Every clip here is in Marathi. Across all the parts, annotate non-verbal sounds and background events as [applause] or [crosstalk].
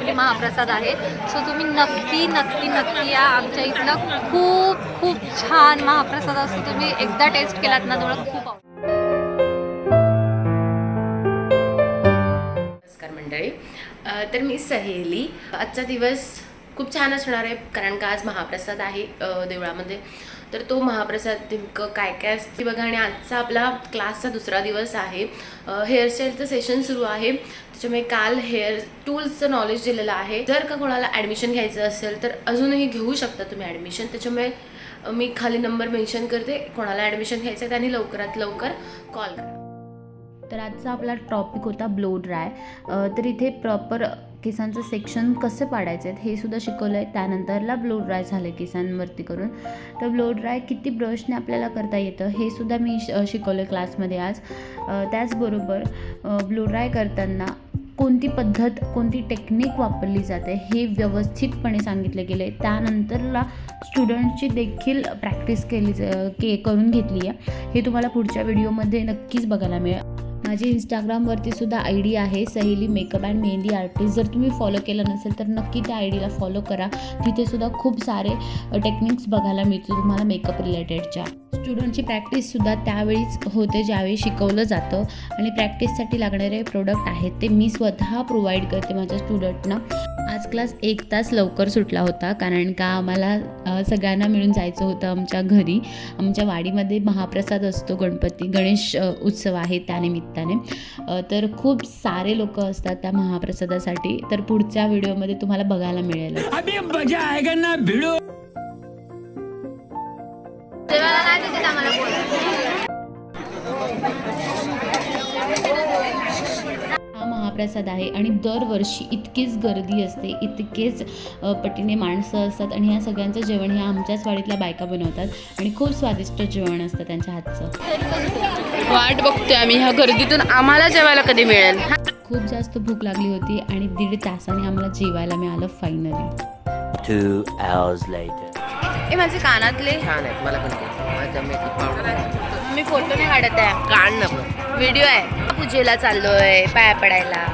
ॲक्च्युली महाप्रसाद आहे. सो तुम्ही नक्की नक्की नक्की या. आमच्या इथलं खूप खूप छान महाप्रसाद असतो. तुम्ही एकदा टेस्ट केलात ना तुम्हाला खूप नमस्कार मंडळी. तर मी सहेली. आजचा दिवस खूप छान असणार आहे कारण का आज महाप्रसाद आहे देवळामध्ये. तर तो महाप्रसाद नेमकं काय काय असते बघा. आणि आजचा आपला क्लासचा दुसरा दिवस आहे. हेअरस्टाईलचं सेशन सुरू आहे. त्याच्यामुळे काल हेअर टूल्सचं नॉलेज दिलेलं आहे. जर का कोणाला ॲडमिशन घ्यायचं असेल तर अजूनही घेऊ शकता तुम्ही ॲडमिशन त्याच्यामुळे मी खाली नंबर मेन्शन करते. कोणाला ॲडमिशन घ्यायचं आहे त्यांनी लवकरात लवकर कॉल करा. तर आजचा आपला टॉपिक होता ब्लो ड्राय तर इथे प्रॉपर केसांचं सेक्शन कसे पाडायचे आहेत हे सुद्धा शिकवलं आहे त्यानंतरला ब्लो ड्राय झालं केसांवरती करून. तर ब्लो ड्राय किती ब्रशने आपल्याला करता येतं हे सुद्धा मी श शिकवलं आहे क्लासमध्ये आज त्याचबरोबर ब्लो ड्राय करताना कोणती पद्धत कोणती टेक्निक वापरली जाते हे व्यवस्थितपणे सांगितलं गेलं. आहे त्यानंतरला स्टुडंटची देखील प्रॅक्टिस केली के करून घेतली आहे. हे तुम्हाला पुढच्या व्हिडिओमध्ये नक्कीच बघायला मिळेल. माझी इंस्टाग्रामवरती सुद्धा आय डी आहे सहेली मेकअप अँड मेहंदी आर्टिस्ट जर तुम्ही फॉलो केलं नसेल तर नक्की त्या आय डीला फॉलो करा. तिथे सुद्धा खूप सारे टेक्निक्स बघायला मिळतील तुम्हाला मेकअप रिलेटेडच्या स्टुडंटची प्रॅक्टिससुद्धा त्यावेळीच होते ज्यावेळी शिकवलं जातं. आणि प्रॅक्टिससाठी लागणारे प्रोडक्ट आहेत ते मी स्वतः प्रोव्हाइड करते माझ्या स्टुडंटना आज क्लास एक तास लवकर सुटला होता कारण का आम्हाला सगळ्यांना मिळून जायचं होतं आमच्या घरी. आमच्या वाडीमध्ये महाप्रसाद असतो गणपती गणेश उत्सव आहे त्यानिमित्ताने तर खूप सारे लोक असतात त्या महाप्रसादासाठी. तर पुढच्या व्हिडिओमध्ये तुम्हाला बघायला मिळेल. अभी मजा आएगा ना भिड़ो. जेवायला नाही देते आम्हाला महाप्रसाद आहे आणि दरवर्षी इतकीच गर्दी असते इतकेच पटीने माणसं असतात आणि ह्या सगळ्यांचं जेवण हे आमच्याच वाडीतल्या बायका बनवतात आणि खूप स्वादिष्ट जेवण असतं त्यांच्या हातचं. वाट बघतोय आम्ही ह्या गर्दीतून आम्हाला जेवायला कधी मिळेल? खूप जास्त भूक लागली होती आणि दीड तासाने आम्हाला जेवायला मिळालं फायनली Two hours later. हे माझे कानातले. छान आहेत मला पण मी फोटो नाही काढत आहे. काढ ना पण. व्हिडिओ आहे. पूजेला चाललोय पाया पडायला.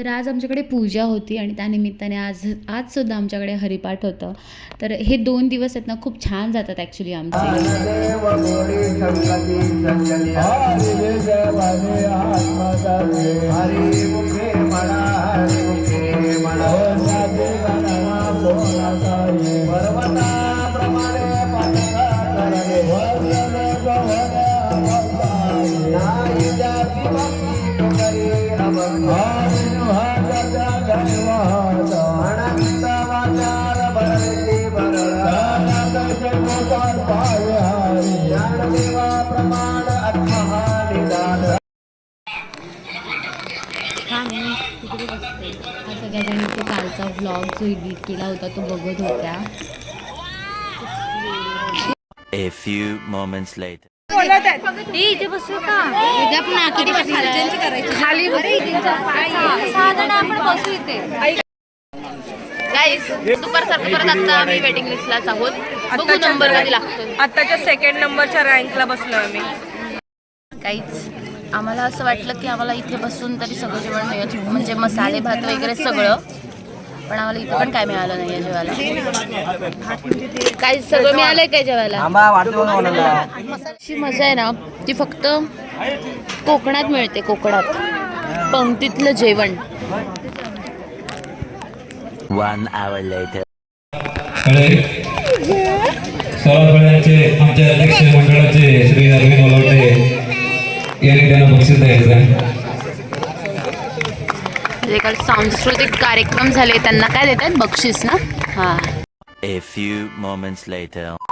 तर आज आमच्याकडे पूजा होती आणि त्यानिमित्ताने आज आजसुद्धा आमच्याकडे हरिपाठ होतं. तर हे दोन दिवस आहेत ना खूप छान जातात ॲक्च्युली आमचे. हा व्लॉग जो एडिट केला होता तो बघत होत्या. A few moments later. इथे बसू का? खाली सहा जण आपण बसू इथे. गाईस दुपार सारखं परत आता आम्ही वेटिंग लिस्टलाच आहोत. बघू नंबर कधी लागतो आताच्या सेकंड नंबरच्या रँकला बसलो आम्ही. काहीच आम्हाला असं वाटलं की आम्हाला इथे बसून तरी सगळं जेवण मिळत म्हणजे मसाले भात वगैरे सगळं. पण आम्हाला इथे पण काय मिळालं नाही जेवायला. काही सगळं मिळालंय काय जेवायला? अशी मजा आहे ना ती फक्त कोकणात मिळते कोकणात. पंक्तीतलं जेवण. One hour later. कळे सोलापूरचे आमचे अध्यक्ष मंडळाचे श्री अरविंद ओलावटे यांनी त्यांना बक्षीस द्यायचं जे काल सांस्कृतिक कार्यक्रम झाले त्यांना काय देतात? बक्षीस ना? हां. A few moments later.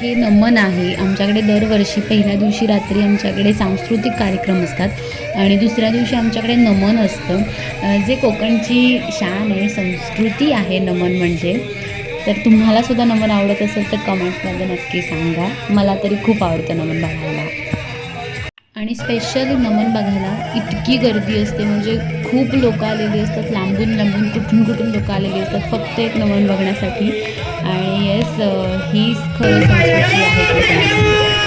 हे नमन आहे. आमच्याकडे दरवर्षी पहिल्या दिवशी रात्री आमच्याकडे सांस्कृतिक कार्यक्रम असतात आणि दुसऱ्या दिवशी आमच्याकडे नमन असतं. जे कोकणची शान आहे संस्कृती आहे नमन म्हणजे तर तुम्हालासुद्धा नमन आवडत असेल तर कमेंटमध्ये नक्की सांगा. मला तरी खूप आवडतं नमन बघायला. आणि स्पेशल नमन बघायला इतकी गर्दी असते. म्हणजे खूप लोक आलेली असतात. लांबून लांबून कुठून कुठून लोक आलेली असतात. फक्त एक नमन बघण्यासाठी. आणि येस ही खरं संस्कृती आहे.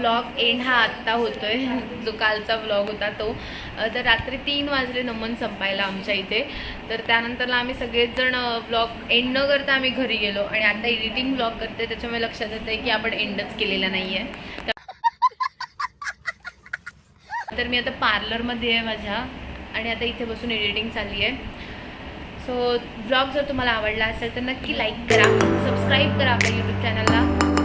ब्लॉग एंड हा आत्ता होतोय. [laughs] जो कालचा ब्लॉग होता तो. तर रात्री तीन वाजले नमन संपायला आमच्या इथे. तर त्यानंतरला आम्ही सगळेजण ब्लॉग एंड न करता आम्ही घरी गेलो. आणि आता एडिटिंग ब्लॉग करते त्याच्यामुळे लक्षात येतं आहे की आपण एंडच केलेला नाही आहे तर मी आता पार्लरमध्ये आहे माझ्या. आणि आता इथे बसून एडिटिंग चालली आहे. सो ब्लॉग जर तुम्हाला आवडला असेल तर नक्की लाईक करा. सबस्क्राईब करा आपल्या यूट्यूब चॅनलला